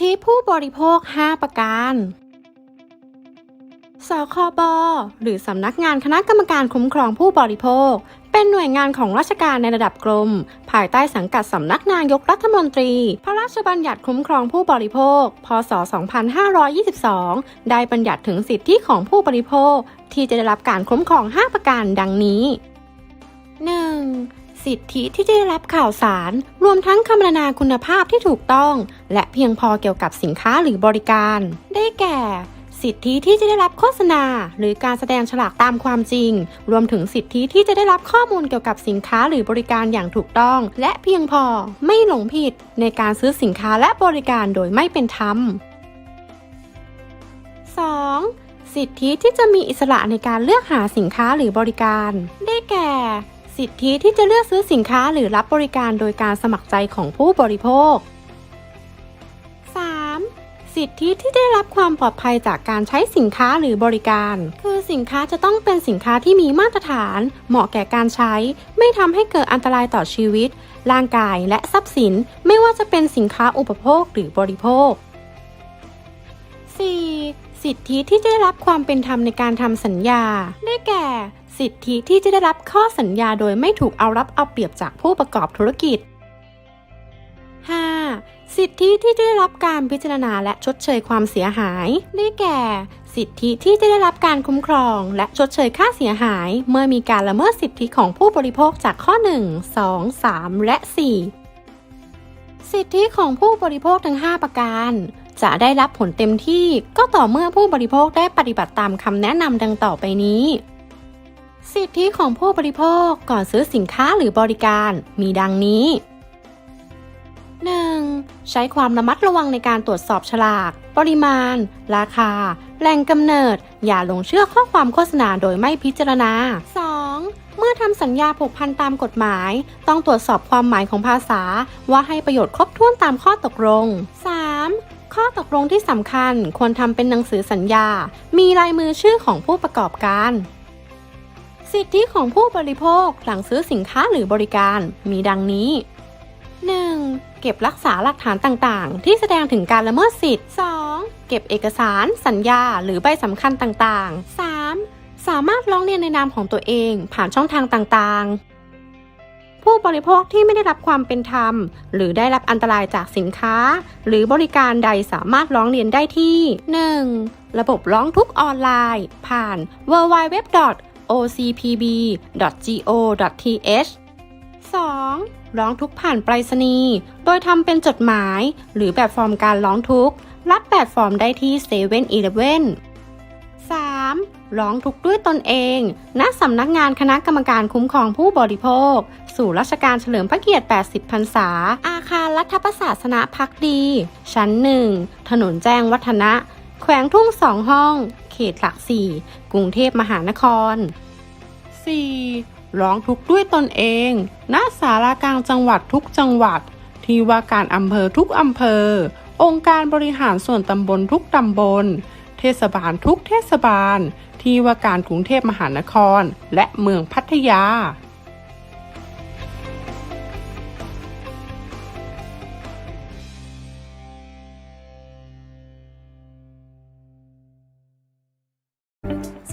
ธิผู้บริโภค 5 ประการ สคบ หรือสำนักงานคณะกรรมการคุ้มครองผู้บริโภค เป็นหน่วยงานของราชการในระดับกรม ภายใต้สังกัดสำนักนายกรัฐมนตรี พระราชบัญญัติคุ้มครองผู้บริโภค พศ 2522 ได้บัญญัติถึงสิทธิของผู้บริโภค ที่จะได้รับการคุ้มครอง 5 ประการดังนี้ 1. สิทธิที่จะได้รับข่าวสาร รวมทั้งคำรรณนาคุณภาพที่ถูกต้อง และเพียงพอเกี่ยวกับสินค้าหรือบริการ ได้แก่ สิทธิที่จะได้รับโฆษณา หรือการแสดงฉลากตามความจริง รวมถึงสิทธิที่จะได้รับข้อมูลเกี่ยวกับสินค้าหรือบริการอย่างถูกต้อง และเพียงพอไม่หลงผิด ในการซื้อสินค้าและบริการโดยไม่เป็นธรรม 2. สิทธิที่จะมีอิสระในการเลือกหาสินค้าหรือบริการ ได้แก่ สิทธิที่จะเลือกซื้อสินค้าหรือรับบริการโดยการสมัครใจของผู้บริโภค 3. สิทธิที่ได้รับความปลอดภัยจากการใช้สินค้าหรือบริการ คือสินค้าจะต้องเป็นสินค้าที่มีมาตรฐาน เหมาะแก่การใช้ ไม่ทำให้เกิดอันตรายต่อชีวิต ร่างกายและทรัพย์สิน ไม่ว่าจะเป็นสินค้าอุปโภคหรือบริโภค 4. สิทธิที่จะได้รับความเป็นธรรมในการทำสัญญา ได้แก่ สิทธิที่จะได้รับข้อสัญญาโดยไม่ถูกเอารับเอาเปรียบจากผู้ประกอบธุรกิจ 5. สิทธิที่จะได้รับการพิจารณาและชดเชยความเสียหาย ได้แก่ สิทธิที่จะได้รับการคุ้มครอง และชดเชยค่าเสียหาย เมื่อมีการละเมิดสิทธิของผู้บริโภคจากข้อ 1 2 3 และ 4 สิทธิของผู้บริโภคทั้ง 5 ประการ จะได้รับผลเต็มที่ก็ต่อเมื่อผู้บริโภคได้ปฏิบัติตามคำแนะนำดังต่อไปนี้ สิทธิของผู้บริโภคก่อนซื้อสินค้าหรือบริการมีดังนี้ 1. ใช้ความระมัดระวังในการตรวจสอบฉลาก ปริมาณ ราคา แหล่งกำเนิด อย่าหลงเชื่อข้อความโฆษณาโดยไม่พิจารณา 2. เมื่อทำสัญญาผูกพันตามกฎหมาย ต้องตรวจสอบความหมายของภาษา ว่าให้ประโยชน์ครบถ้วนตามข้อตกลง 3. ข้อตกลงที่สำคัญควรทำเป็นหนังสือสัญญา มีลายมือชื่อของผู้ประกอบการ สิทธิของผู้บริโภคหลังซื้อสินค้าหรือบริการมีดังนี้ 1. เก็บรักษาหลักฐานต่างๆ ที่แสดงถึงการละเมิดสิทธิ์ 2. เก็บเอกสาร สัญญา หรือใบสำคัญต่างๆ 3. สามารถร้องเรียนในนามของตัวเองผ่านช่องทางต่างๆ ผู้บริโภคที่ไม่ได้รับความเป็นธรรม หรือได้รับอันตรายจากสินค้า หรือบริการใดสามารถร้องเรียนได้ที่ 1. ระบบร้องทุกข์ออนไลน์ ผ่าน w w w OCPB.GO.TH 2. ร้องทุกข์ผ่านไปรษณีย์ โดยทำเป็นจดหมาย หรือแบบฟอร์มการร้องทุกข์รับแบบฟอร์มได้ที่7 e เ e ่ e อ 3. ร้องทุกข์ด้วยตนเองณสำนักงานคณะกรรมการคุ้มครองผู้บริโภค สู่ราชการเฉลิมพระเกียรติ 80 พรรษา อาคารรัฐประศาสนพักดี ชั้น 1 ถนนแจ้งวัฒนะ แขวงทุ่งสองห้อง เขตหลักสี่กรุงเทพมหานคร 4. ร้องทุกข์ด้วยตนเองณสารากลางจังหวัดทุกจังหวัด ที่ว่าการอำเภอทุกอำเภอ องค์การบริหารส่วนตำบลทุกตำบล เทศบาลทุกเทศบาล ที่ว่าการกรุงเทพมหานคร และเมืองพัทยา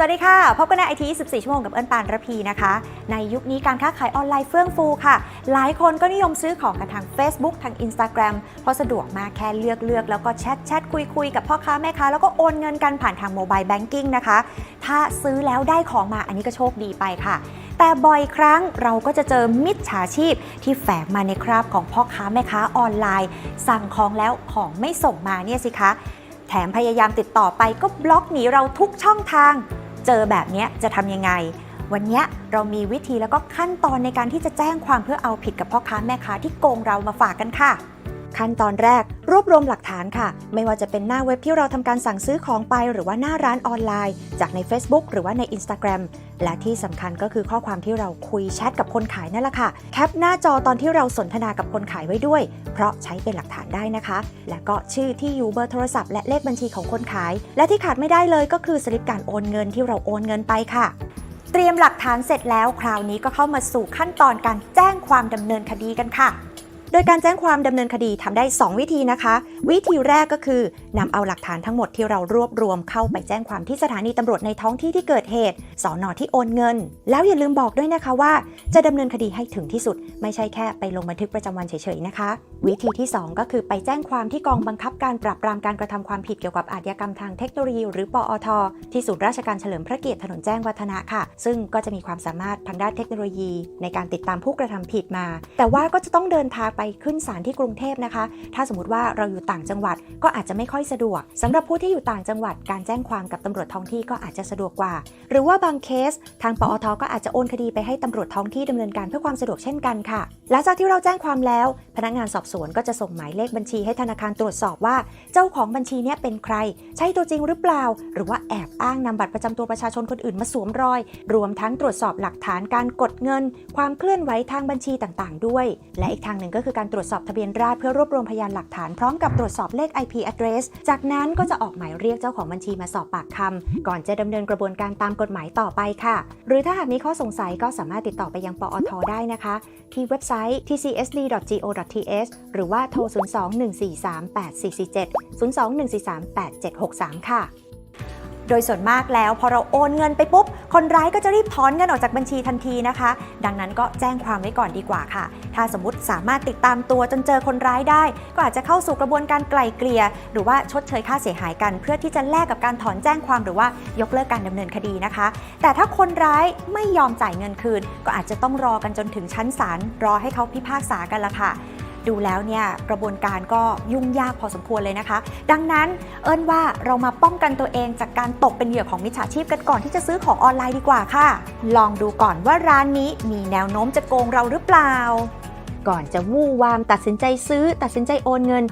วัสดีค่ะ พบกันในไอที24 ชั่วโมงกับเอิญปานระพีนะคะ ในยุคนี้การค้าขายออนไลน์เฟื่องฟูค่ะ หลายคนก็นิยมซื้อของกันทาง Facebook ทาง Instagram เพราะสะดวกมากแค่เลือกเลือกแล้วก็แชทแชทคุยคุยกับพ่อค้าแม่ค้า แล้วก็โอนเงินกันผ่านทางโมบายแบงกิ้งนะคะ ถ้าซื้อแล้วได้ของมาอันนี้ก็โชคดีไปค่ะ แต่บ่อยครั้งเราก็จะเจอมิจฉาชีพที่แฝงมาในคราบของพ่อค้าแม่ค้าออนไลน์ สั่งของแล้วของไม่ส่งมาเนี่ยสิคะ แถมพยายามติดต่อไปก็บล็อกหนีเราทุกช่องทาง เจอแบบนี้จะทำยังไง วันนี้เรามีวิธีแล้วก็ขั้นตอนในการที่จะแจ้งความเพื่อเอาผิดกับพ่อค้าแม่ค้าที่โกงเรามาฝากกันค่ะ ขั้นตอนแรก รวบรวมหลักฐานค่ะ ไม่ว่าจะเป็นหน้าเว็บที่เราทำการสั่งซื้อของไป หรือว่าหน้าร้านออนไลน์ จากใน Facebook หรือว่าใน Instagram และที่สำคัญก็คือข้อความที่เราคุยแชทกับคนขายนั่นแหละค่ะ แคปหน้าจอตอนที่เราสนทนากับคนขายไว้ด้วย เพราะใช้เป็นหลักฐานได้นะคะ และก็ชื่อที่อยู่เบอร์โทรศัพท์และเลขบัญชีของคนขาย และที่ขาดไม่ได้เลยก็คือสลิปการโอนเงินที่เราโอนเงินไปค่ะเตรียมหลักฐานเสร็จแล้ว คราวนี้ก็เข้ามาสู่ขั้นตอนการแจ้งความดำเนินคดีกันค่ะ โดยการแจ้งความดำเนินคดีทำได้ 2 วิธีนะคะ วิธีแรกก็คือนำเอาหลักฐานทั้งหมดที่เรารวบรวมเข้าไปแจ้งความที่สถานีตำรวจในท้องที่ที่เกิดเหตุสอนอที่โอนเงิน แล้วอย่าลืมบอกด้วยนะคะว่า จะดำเนินคดีให้ถึงที่สุด ไม่ใช่แค่ไปลงบันทึกประจำวันเฉยๆนะคะ วิธีที่ 2 ก็คือไปแจ้งความที่กองบังคับการปราบปรามการกระทำความผิดเกี่ยวกับอาชญากรรมทางเทคโนโลยี หรือปอท ที่ศูนย์ราชการเฉลิมพระเกียรติถนนแจ้งวัฒนะค่ะ ซึ่งก็จะมีความสามารถทางด้านเทคโนโลยี ในการติดตามผู้กระทำผิดมา แต่ว่าก็จะต้องเดินทางไปขึ้นศาลที่กรุงเทพนะคะ ถ้าสมมติว่าเราอยู่ต่างจังหวัดก็อาจจะไม่ค่อยสะดวกสำหรับผู้ที่อยู่ต่างจังหวัดการแจ้งความกับตำรวจท้องที่ก็อาจจะสะดวกกว่า หรือว่าบางเคส ทางปอทก็อาจจะโอนคดีไปให้ตำรวจท้องที่ดำเนินการเพื่อความสะดวกเช่นกันค่ะ หลังจากที่เราแจ้งความแล้ว พนักงานสอบสวนก็จะส่งหมายเลขบัญชีให้ธนาคารตรวจสอบว่า เจ้าของบัญชีเนี้ยเป็นใคร ใช่ตัวจริงหรือเปล่า หรือว่าแอบอ้างนำบัตรประจำตัวประชาชนคนอื่นมาสวมรอย รวมทั้งตรวจสอบหลักฐานการกดเงิน ความเคลื่อนไหวทางบัญชีต่างๆ ด้วย และอีกทางหนึ่งก็คือการตรวจสอบทะเบียนราษฎรเพื่อรวบรวมพยานหลักฐานพร้อมกับตรวจสอบเลข IP address จากนั้นก็จะออกหมายเรียกเจ้าของบัญชีมาสอบปากคำก่อนจะดำเนินกระบวนการตามกฎหมายต่อไปค่ะ หรือถ้าหากมีข้อสงสัยก็สามารถติดต่อไปยังปอทได้นะคะ ที่เว็บไซต์ tcsd.go.th หรือว่าโทร 02-143-8447 02-143-8763 ค่ะ โดยส่วนมากแล้วพอเราโอนเงินไปปุ๊บ คนร้ายก็จะรีบถอนเงินออกจากบัญชีทันทีนะคะ ดังนั้นก็แจ้งความไว้ก่อนดีกว่าค่ะ ถ้าสมมติสามารถติดตามตัวจนเจอคนร้ายได้ ก็อาจจะเข้าสู่กระบวนการไกล่เกลี่ยหรือว่าชดเชยค่าเสียหายกัน เพื่อที่จะแลกกับการถอนแจ้งความหรือว่ายกเลิกการดำเนินคดีนะคะ แต่ถ้าคนร้ายไม่ยอมจ่ายเงินคืน ก็อาจจะต้องรอกันจนถึงชั้นศาลรอให้เขาพิพากษากันละค่ะ ดูแล้วเนี่ยกระบวนการก็ยุ่งยากพอสมควรเลยนะคะ ดังนั้นเอิ้นว่าเรามาป้องกันตัวเองจากการตกเป็นเหยื่อของมิจฉาชีพกันก่อนที่จะซื้อของออนไลน์ดีกว่าค่ะ ลองดูก่อนว่าร้านนี้มีแนวโน้มจะโกงเราหรือเปล่า ก่อนจะวู่วามตัดสินใจซื้อ ตัดสินใจโอนเงิน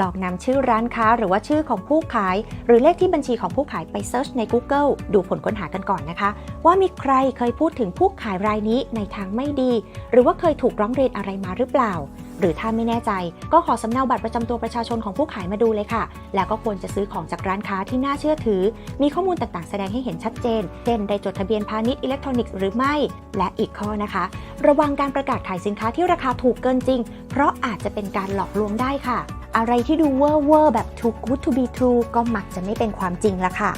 ลองนำชื่อร้านค้าหรือว่าชื่อของผู้ขาย หรือเลขที่บัญชีของผู้ขายไปเซิร์ชใน Google ดูผลค้นหากันก่อนนะคะ ว่ามีใครเคยพูดถึงผู้ขายรายนี้ในทางไม่ดี หรือว่าเคยถูกร้องเรียนอะไรมาหรือเปล่า หรือถ้าไม่แน่ใจก็ขอสำเนาบัตรประจำตัวประชาชนของผู้ขายมาดูเลยค่ะ แล้วก็ควรจะซื้อของจากร้านค้าที่น่าเชื่อถือ มีข้อมูลต่างๆ แสดงให้เห็นชัดเจน เช่น ได้จดทะเบียนพาณิชย์อิเล็กทรอนิกส์หรือไม่ และอีกข้อนะคะ ระวังการประกาศขายสินค้าที่ราคาถูกเกินจริง เพราะอาจจะเป็นการหลอกลวงได้ค่ะ อะไรที่ดูเวอร์เวอร์แบบ too good to be true ก็มักจะไม่เป็นความจริงละค่ะ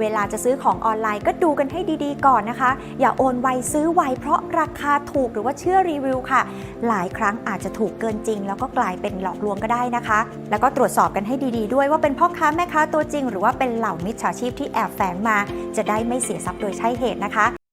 เวลาจะซื้อของออนไลน์ก็ดูกันให้ดีๆ ก่อนนะคะ อย่าโอนไวซื้อไวเพราะราคาถูกหรือว่าเชื่อรีวิวค่ะ หลายครั้งอาจจะถูกเกินจริง แล้วก็กลายเป็นหลอกลวงก็ได้นะคะ แล้วก็ตรวจสอบกันให้ดีๆ ด้วยว่าเป็นพ่อค้าแม่ค้าตัวจริง หรือว่าเป็นเหล่ามิจฉาชีพที่แอบแฝงมา จะได้ไม่เสียทรัพย์โดยใช่เหตุนะคะ